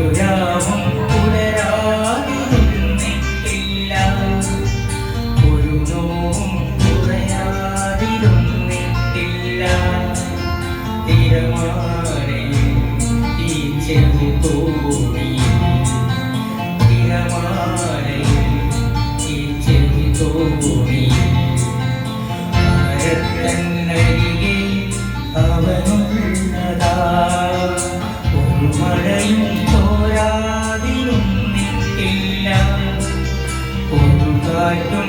ഒരു രാവും പുലരാതിരുന്നിട്ടില്ല ഒരു നോവും കുറയാതിരുന്നിട്ടില്ല. തിരമാലയിൽ ഈ ചെറു തോണിയിൽ തിരമാലയിൽ ഈ ചെറു തോണിയിൽ മരത്തന്നരികെ അവനുള്ളതാ. മഴയും ഒരു കാറ്റും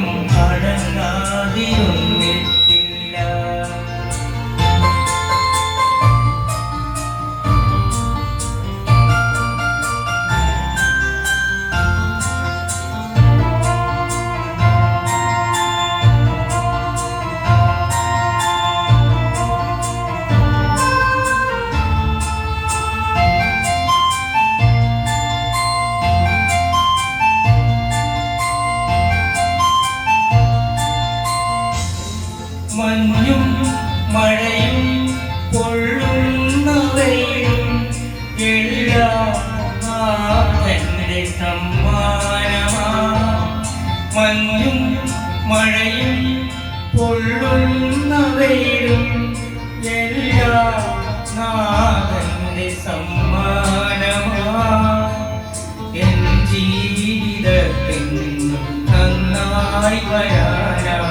മഞ്ഞും മഴയും പൊള്ളുന്ന വെയിലും എല്ലാം നാഥന്റെ സമ്മാനമാ. മഞ്ഞും മഴയും പൊള്ളുന്ന വെയിലും എല്ലാം നാഥന്റെ സമ്മാനമാ. എൻ ജീവിതത്തിൽ നന്നായി വരാനായി